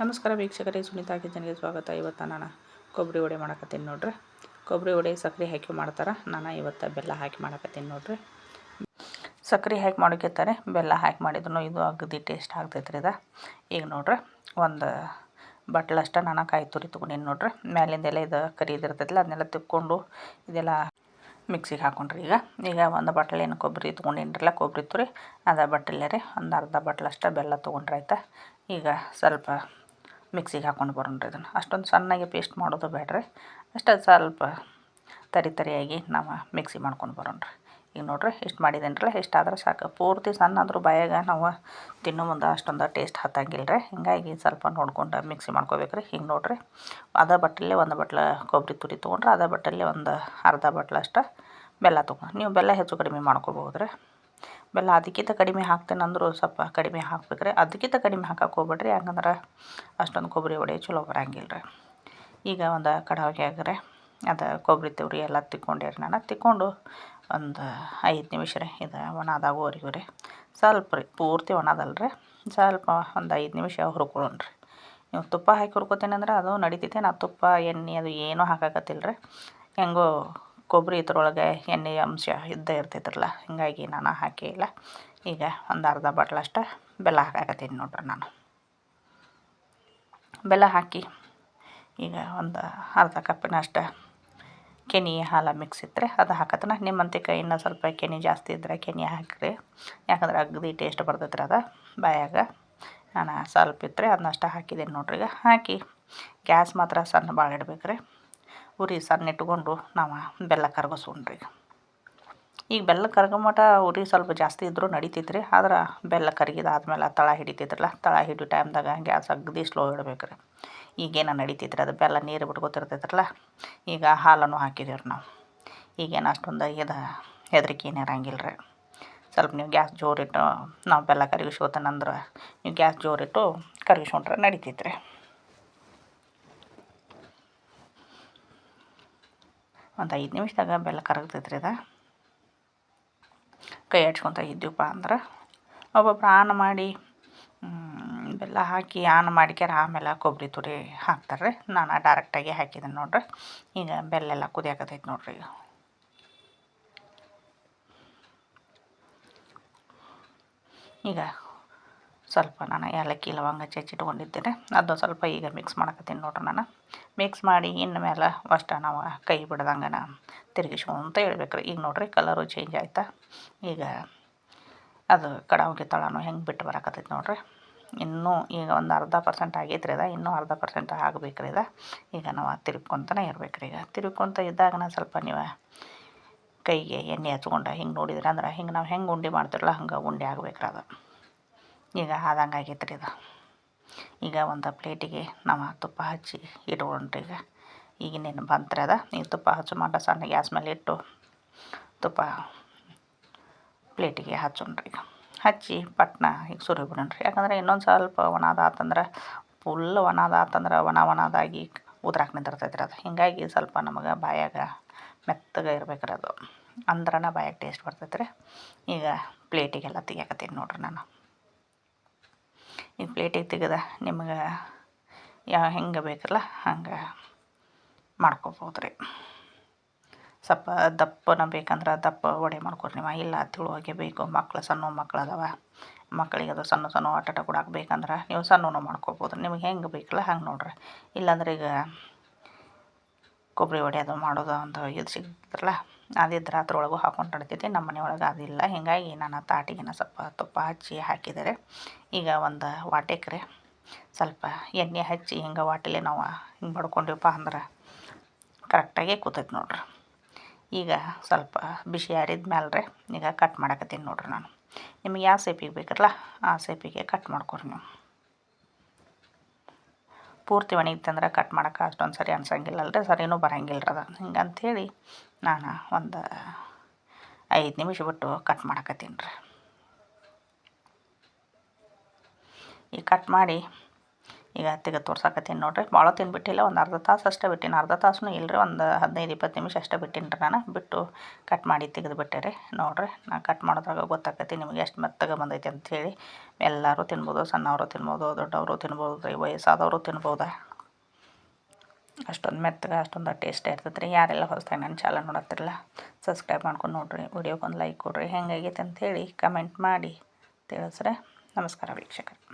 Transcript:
ನಮಸ್ಕಾರ ವೀಕ್ಷಕರೇ, ಸುನೀತಾ ಕಿಚನ್ಗೆ ಸ್ವಾಗತ. ಇವತ್ತು ನಾನು ಕೊಬ್ಬರಿ ವಡೆ ಮಾಡಕತ್ತೀನಿ ನೋಡ್ರಿ. ಕೊಬ್ಬರಿ ವಡೆ ಸಕ್ಕರೆ ಹಾಕಿ ಮಾಡ್ತಾರೆ. ನಾನು ಇವತ್ತು ಬೆಲ್ಲ ಹಾಕಿ ಮಾಡಕತ್ತೀನಿ ನೋಡ್ರಿ. ಸಕ್ಕರೆ ಹಾಕಿ ಮಾಡೋಕ್ಕಿರ್ತಾರೆ ಬೆಲ್ಲ ಹಾಕಿ ಮಾಡಿದ್ರು ಇದು ಅಗದಿ ಟೇಸ್ಟ್ ಆಗ್ತೈತ್ರಿ ಇದು. ಈಗ ನೋಡ್ರಿ, ಒಂದು ಬಟ್ಲಷ್ಟ ನಾನು ಕಾಯಿ ತುರಿ ತೊಗೊಂಡಿನಿ ನೋಡ್ರಿ. ಮ್ಯಾಲಿಂದೆಲ್ಲ ಇದು ಕರಿದಿರ್ತೈತಿಲ್ಲ ಅದನ್ನೆಲ್ಲ ತಿಕ್ಕೊಂಡು ಇದೆಲ್ಲ ಮಿಕ್ಸಿಗೆ ಹಾಕೊಂಡ್ರಿ ಈಗ. ಈಗ ಒಂದು ಬಟ್ಟಲೆ ಏನು ಕೊಬ್ಬರಿ ತೊಗೊಂಡಿನ್ರಲ್ಲ, ಕೊಬ್ಬರಿ ತುರಿ, ಅದ ಬಟ್ಟಲೆ ರೀ, ಒಂದು ಅರ್ಧ ಬಟ್ಲಷ್ಟು ಬೆಲ್ಲ ತೊಗೊಂಡ್ರೆ ಆಯ್ತಾ ಈಗ ಸ್ವಲ್ಪ ಮಿಕ್ಸಿಗೆ ಹಾಕೊಂಡು ಬರೋಣ್ರಿ ಇದನ್ನು ಅಷ್ಟೊಂದು ಸಣ್ಣಗೆ ಪೇಸ್ಟ್ ಮಾಡೋದು ಬೇಡ್ರಿ. ಅಷ್ಟು ಸ್ವಲ್ಪ ತರಿ ತರಿಯಾಗಿ ನಾವು ಮಿಕ್ಸಿ ಮಾಡ್ಕೊಂಡು ಬರೋಣ್ರಿ. ಈಗ ನೋಡ್ರಿ ಇಷ್ಟು ಮಾಡಿದೇನ್ರಲ್ಲ ಇಷ್ಟಾದ್ರೆ ಸಾಕು. ಪೂರ್ತಿ ಸಣ್ಣ ಆದರೂ ಬಾಯಾಗ ನಾವು ತಿನ್ನೋ ಮುಂದೆ ಅಷ್ಟೊಂದು ಟೇಸ್ಟ್ ಹತ್ತಂಗಿಲ್ಲ ರೀ ಹಿಂಗಾಗಿ ಸ್ವಲ್ಪ ನೋಡ್ಕೊಂಡು ಮಿಕ್ಸಿ ಮಾಡ್ಕೋಬೇಕ್ರಿ. ಹಿಂಗೆ ನೋಡ್ರಿ, ಅದ ಬಟ್ಟಲೆ ಒಂದು ಬಟ್ಲ ಕೊಬ್ಬರಿ ತುರಿ ತೊಗೊಂಡ್ರೆ, ಅದ ಬಟ್ಟಲೇ ಒಂದು ಅರ್ಧ ಬಟ್ಲಷ್ಟು ಬೆಲ್ಲ ತೊಗೊಂಡು, ನೀವು ಬೆಲ್ಲ ಹೆಚ್ಚು ಕಡಿಮೆ ಮಾಡ್ಕೋಬಹುದು ರೀ ಬೆಲ್ಲ ಅದಕ್ಕಿಂತ ಕಡಿಮೆ ಹಾಕ್ತೇನೆ ಅಂದರೂ ಸ್ವಲ್ಪ ಕಡಿಮೆ ಹಾಕ್ಬೇಕ್ರಿ. ಅದಕ್ಕಿಂತ ಕಡಿಮೆ ಹಾಕಕ್ಕೆ ಹೋಗ್ಬೇಡ್ರಿ. ಯಾಕಂದ್ರೆ ಅಷ್ಟೊಂದು ಕೊಬ್ಬರಿ ವಡೆ ಚಲೋ ಬರಂಗಿಲ್ಲ ರೀ ಈಗ ಒಂದು ಕಡಾವಿಗ್ಯಾಗ್ರೆ ಅದು ಕೊಬ್ಬರಿ ತುರಿ ಎಲ್ಲ ತಿಕ್ಕೊಂಡೇರಿ ನಾನು. ತಿಕ್ಕೊಂಡು ಒಂದು ಐದು ನಿಮಿಷ ರೀ ಇದು ಒಣದಾಗೋವರೆಗೂ ರೀ. ಸ್ವಲ್ಪ ರೀ, ಪೂರ್ತಿ ಒಣದಲ್ಲ ರೀ ಸ್ವಲ್ಪ ಒಂದು ಐದು ನಿಮಿಷ ಹುರ್ಕೊಳ್ಳೋಣ ರೀ ನೀವು ತುಪ್ಪ ಹಾಕಿ ಹುರ್ಕೋತೀನಿ ಅಂದ್ರೆ ಅದು ನಡೀತೈತೆ. ನಾ ತುಪ್ಪ, ಎಣ್ಣೆ ಅದು ಏನೂ ಹಾಕಾಕತ್ತಿಲ್ಲ ರೀ ಹೆಂಗೋ ಕೊಬ್ಬರಿ ಇದ್ರೊಳಗೆ ಎಣ್ಣೆಯ ಅಂಶ ಇದ್ದೇ ಇರ್ತೈತ್ರಲ್ಲ ಹೀಗಾಗಿ ನಾನು ಹಾಕಿಲ್ಲ ಇಲ್ಲ. ಈಗ ಒಂದು ಅರ್ಧ ಬಟ್ಲಷ್ಟು ಬೆಲ್ಲ ಹಾಕಾಕತ್ತೀನಿ ನೋಡ್ರಿ ನಾನು. ಬೆಲ್ಲ ಹಾಕಿ ಈಗ ಒಂದು ಅರ್ಧ ಕಪ್ಪಿನಷ್ಟು ಕೆನೆ ಹಾಲು ಮಿಕ್ಸ್ ಇದ್ದರೆ ಅದು ಹಾಕತ್ತನ ನಿಮ್ಮಂತಿಕ ಇನ್ನೂ ಸ್ವಲ್ಪ ಕೆನೆ ಜಾಸ್ತಿ ಇದ್ದರೆ ಕೆನೆ ಹಾಕಿರಿ. ಯಾಕಂದ್ರೆ ಅಗ್ದಿ ಟೇಸ್ಟ್ ಬರ್ತೈತ್ರಿ ಅದು, ಬಾಯಾಗ. ನಾನು ಸ್ವಲ್ಪ ಇದ್ದರೆ ಅದನ್ನಷ್ಟು ಹಾಕಿದ್ದೀನಿ ನೋಡ್ರಿ ಈಗ. ಹಾಕಿ, ಗ್ಯಾಸ್ ಮಾತ್ರ ಸಣ್ಣ ಭಾಳ ಇಡ್ಬೇಕು ಉರಿ ಸಣ್ಣ ಇಟ್ಕೊಂಡು ನಾವು ಬೆಲ್ಲ ಕರ್ಗಿಸ್ಕೊಂಡ್ರಿ ಈಗ ಬೆಲ್ಲ ಕರ್ಗೋ ಮಟ ಉರಿ ಸ್ವಲ್ಪ ಜಾಸ್ತಿ ಇದ್ದರೂ ನಡಿತೈತ್ರಿ, ಆದ್ರೆ ಬೆಲ್ಲ ಕರಗಿದಾದ್ಮೇಲೆ ತಳ ಹಿಡಿತಿದ್ರಲ್ಲ ತಳ ಹಿಡಿಯೋ ಟೈಮ್ದಾಗ ಗ್ಯಾಸ್ ಅಗದಿ ಸ್ಲೋ ಇಡ್ಬೇಕು ರೀ ಈಗೇನು ನಡಿತೈತ್ರಿ, ಅದು ಬೆಲ್ಲ ನೀರು ಬಿಟ್ಕೊತಿರ್ತೈತ್ರಲ್ಲ, ಈಗ ಹಾಲನ್ನು ಹಾಕಿದೇವ್ರಿ ನಾವು. ಈಗೇನು ಅಷ್ಟೊಂದು ಇದು ಹೆದರಿಕೆ ಏನು ಇರಂಗಿಲ್ಲ ರೀ ಸ್ವಲ್ಪ ನೀವು ಗ್ಯಾಸ್ ಜೋರಿಟ್ಟು ನಾವು ಬೆಲ್ಲ ಕರಗಿಸ್ಕೊತಾನಂದ್ರೆ ನೀವು ಗ್ಯಾಸ್ ಜೋರಿಟ್ಟು ಕರಗಿಸ್ಕೊಂಡ್ರೆ ನಡಿತೈತ್ರಿ. ಒಂದು ಐದು ನಿಮಿಷದಾಗ ಬೆಲ್ಲ ಕರಗ್ತೈತ್ರಿ ಅದು. ಕೈ ಹಚ್ಕೊತ ಇದ್ದೀವಪ್ಪ ಅಂದ್ರೆ ಒಬ್ಬೊಬ್ರು ಆನ್ ಮಾಡಿ ಬೆಲ್ಲ ಹಾಕಿ ಆನ್ ಮಾಡಿಕ್ಯಾರ ಆಮೇಲೆ ಕೊಬ್ಬರಿ ತುರಿ ಹಾಕ್ತಾರೆ ರೀ ನಾನು ಡೈರೆಕ್ಟಾಗಿ ಹಾಕಿದ್ದೀನಿ ನೋಡ್ರಿ. ಈಗ ಬೆಲ್ಲೆಲ್ಲ ಕುದಿಯಾಕತೈತೆ ನೋಡ್ರಿ ಈಗ. ಈಗ ಸ್ವಲ್ಪ ನಾನು ಏಲಕ್ಕಿ ಲವಂಗ ಚಚ್ಚಿಟ್ಕೊಂಡಿದ್ದೇನೆ ಅದು ಸ್ವಲ್ಪ ಈಗ ಮಿಕ್ಸ್ ಮಾಡಕತ್ತೀನಿ ನೋಡ್ರಿ ನಾನು. ಮಿಕ್ಸ್ ಮಾಡಿ ಇನ್ನು ಮೇಲೆ ಅಷ್ಟು ನಾವು ಕೈ ಬಿಡ್ದಂಗೆ ತಿರುಗಿಸ್ಕೊಂತ ಹೇಳ್ಬೇಕು ರೀ ಈಗ ನೋಡ್ರಿ ಕಲರು ಚೇಂಜ್ ಆಯ್ತಾ. ಈಗ ಅದು ಕಡಾವಿಗೆ ತಳನು ಹೆಂಗೆ ಬಿಟ್ಟು ಬರಕತ್ತೈತಿ ನೋಡಿರಿ. ಇನ್ನೂ ಈಗ ಒಂದು ಅರ್ಧ ಪರ್ಸೆಂಟ್ ಆಗೈತ್ರಿ ಅದು ಇನ್ನೂ ಅರ್ಧ ಪರ್ಸೆಂಟ್ ಆಗ್ಬೇಕು ಅದ ಈಗ ನಾವು ತಿರುಗ್ಕೊತನೇ ಇರ್ಬೇಕು ರೀ ಈಗ ತಿರುಗ್ಕೊತ ನಾನು ಸ್ವಲ್ಪ ನೀವು ಕೈಗೆ ಎಣ್ಣೆ ಹಚ್ಕೊಂಡು ಹಿಂಗೆ ನೋಡಿದ್ರೆ ಅಂದ್ರೆ ಹಿಂಗೆ ನಾವು ಹೆಂಗೆ ಉಂಡೆ ಮಾಡ್ತಿರಲ್ಲ ಹಂಗೆ ಉಂಡೆ ಆಗ್ಬೇಕು ಅದು. ಈಗ ಆದಂಗೆ ಆಗೈತೆ ರೀ ಇದು. ಈಗ ಒಂದು ಪ್ಲೇಟಿಗೆ ನಾವು ತುಪ್ಪ ಹಚ್ಚಿ ಇಟ್ಕೊಂಡ್ರಿ ಈಗ. ಈಗಿನೇನು ಬಂತ್ರಿ ಅದ? ಈಗ ತುಪ್ಪ ಹಚ್ಚು ಮಟ್ಟ ಸಣ್ಣ ಗ್ಯಾಸ್ ಮೇಲೆ ಇಟ್ಟು ತುಪ್ಪ ಪ್ಲೇಟಿಗೆ ಹಚ್ಚೋಣ್ರಿ ಈಗ. ಹಚ್ಚಿ ಪಟ್ನ ಈಗ ಸುರಿ ಬಿಡೋಣ್ರಿ ಯಾಕಂದ್ರೆ ಇನ್ನೊಂದು ಸ್ವಲ್ಪ ಒಣದಾತಂದ್ರೆ ಫುಲ್ ಒಣದಾತಂದ್ರೆ ಒಣ ಒಣದಾಗಿ ಉದ್ರಾಕ್ ನಿಂದಿರ್ತೈತೆ ರೀ ಅದು. ಹೀಗಾಗಿ ಸ್ವಲ್ಪ ನಮಗೆ ಬಾಯಾಗ ಮೆತ್ತಗೆ ಇರ್ಬೇಕ್ರಿ ಅದು. ಅಂದ್ರನ ಬಾಯಾಗ ಟೇಸ್ಟ್ ಬರ್ತೈತೆ ರೀ ಈಗ ಪ್ಲೇಟಿಗೆಲ್ಲ ತೆಗಿಯಾಕತ್ತೀನಿ ನೋಡ್ರಿ ನಾನು. ಈ ಪ್ಲೇಟಿಗೆ ತೆಗೆದ ನಿಮ್ಗೆ ಯಾವ ಹೆಂಗೆ ಬೇಕಲ್ಲ ಹಂಗೆ ಮಾಡ್ಕೊಬೋದು ರೀ. ಸ್ವಲ್ಪ ದಪ್ಪನ ಬೇಕಂದ್ರೆ ದಪ್ಪ ವಡೆ ಮಾಡ್ಕೊರಿ ನೀವು. ಇಲ್ಲ ತಿಳುವಾಗೆ ಬೇಕು. ಮಕ್ಳು ಸಣ್ಣ ಮಕ್ಳು ಅದಾವ. ಮಕ್ಕಳಿಗೆ ಅದು ಸಣ್ಣ ಸಣ್ಣ ಆಟಾಟ ಕೊಡಕ್ಕೆ ಬೇಕಂದ್ರೆ ನೀವು ಸಣ್ಣನು ಮಾಡ್ಕೊಬೋದು. ನಿಮಗೆ ಹೆಂಗೆ ಬೇಕಲ್ಲ ಹಂಗೆ ನೋಡ್ರಿ. ಇಲ್ಲಾಂದ್ರೆ ಈಗ ಕೊಬ್ಬರಿ ವಡೆ ಅದು ಮಾಡೋದು ಒಂದು ಇದು ಸಿಗ್ತದಲ್ಲ. ಅದಿದ್ರೆ ಅದ್ರೊಳಗೂ ಹಾಕೊಂಡು ನಡಿತೈತಿ. ನಮ್ಮ ಮನೆಯೊಳಗೆ ಅದಿಲ್ಲ. ಹೀಗಾಗಿ ನಾನು ತಾಟಿಗೆನ ಸ್ವಲ್ಪ ತುಪ್ಪ ಹಚ್ಚಿ ಹಾಕಿದರೆ ಈಗ ಒಂದು ವಾಟೆಕ್ರೆ ಸ್ವಲ್ಪ ಎಣ್ಣೆ ಹಚ್ಚಿ ಹಿಂಗೆ ವಾಟೆಲೆ ನಾವು ಹಿಂಗೆ ಬಡ್ಕೊಂಡಿವಪ್ಪ ಅಂದ್ರೆ ಕರೆಕ್ಟಾಗಿ ಕೂತೈತೆ ನೋಡ್ರಿ. ಈಗ ಸ್ವಲ್ಪ ಬಿಸಿ ಆರಿದ ರೀ ಈಗ ಕಟ್ ಮಾಡಕತ್ತೀನಿ ನೋಡ್ರಿ ನಾನು. ನಿಮಗೆ ಯಾವ ಸೇಪಿಗೆ ಬೇಕಲ್ಲ ಆ ಸೇಪಿಗೆ ಕಟ್ ಮಾಡ್ಕೊರಿ ನೀವು. ಪೂರ್ತಿ ಒಣಗಿತ್ತಂದ್ರೆ ಕಟ್ ಮಾಡೋಕೆ ಅಷ್ಟೊಂದು ಸರಿ ಅನ್ಸಂಗಿಲ್ಲಲ್ರಿ, ಸರಿನೂ ಬರಂಗಿಲ್ಲ ಅದು. ಹಿಂಗೆ ಅಂಥೇಳಿ ನಾನು ಒಂದು ಐದು ನಿಮಿಷ ಬಿಟ್ಟು ಕಟ್ ಮಾಡಕತ್ತೀನಿ ರೀ. ಈ ಕಟ್ ಮಾಡಿ ಈಗ ತೆಗೆದು ತೋರ್ಸಾಕತ್ತೀನಿ ನೋಡಿರಿ. ಭಾಳ ತಿನ್ಬಿಟ್ಟಿಲ್ಲ, ಒಂದು ಅರ್ಧ ತಾಸು ಅಷ್ಟೇ ಬಿಟ್ಟಿನಿ. ಅರ್ಧ ತಾಸು ಇಲ್ಲರಿ ಒಂದು ಹದಿನೈದು ಇಪ್ಪತ್ತು ನಿಮಿಷ ಅಷ್ಟೇ ಬಿಟ್ಟಿನಿ ರೀ ನಾನು. ಬಿಟ್ಟು ಕಟ್ ಮಾಡಿ ತೆಗೆದು ಬಿಟ್ಟೆ ರೀ. ನೋಡಿರಿ ನಾನು ಕಟ್ ಮಾಡೋದ್ರಾಗ ಗೊತ್ತಾಕತಿ ನಿಮಗೆ ಎಷ್ಟು ಮೆತ್ತಗೆ ಬಂದೈತೆ ಅಂಥೇಳಿ ಎಲ್ಲರೂ ತಿನ್ಬೋದು, ಸಣ್ಣವರು ತಿನ್ಬೋದು, ದೊಡ್ಡವರು ತಿನ್ಬೋದು, ರೀ, ವಯಸ್ಸಾದವರು ತಿನ್ಬೋದು? ಅಷ್ಟೊಂದು ಮೆತ್ತಗೆ, ಅಷ್ಟೊಂದು ಟೇಸ್ಟ್ ಇರ್ತೈತೆ ರೀ ಯಾರೆಲ್ಲ ಹೊಸ್ದಾಗಿ ನನ್ನ ಚಾನಲ್ ನೋಡತ್ತಿರಲ್ಲ ಸಬ್ಸ್ಕ್ರೈಬ್ ಮಾಡ್ಕೊಂಡು ನೋಡಿರಿ. ವಿಡಿಯೋಗೊಂದು ಲೈಕ್ ಕೊಡ್ರಿ. ಹೆಂಗಾಗೈತೆ ಅಂಥೇಳಿ ಕಮೆಂಟ್ ಮಾಡಿ ತಿಳಿಸ್ರೆ. ನಮಸ್ಕಾರ ವೀಕ್ಷಕರೇ.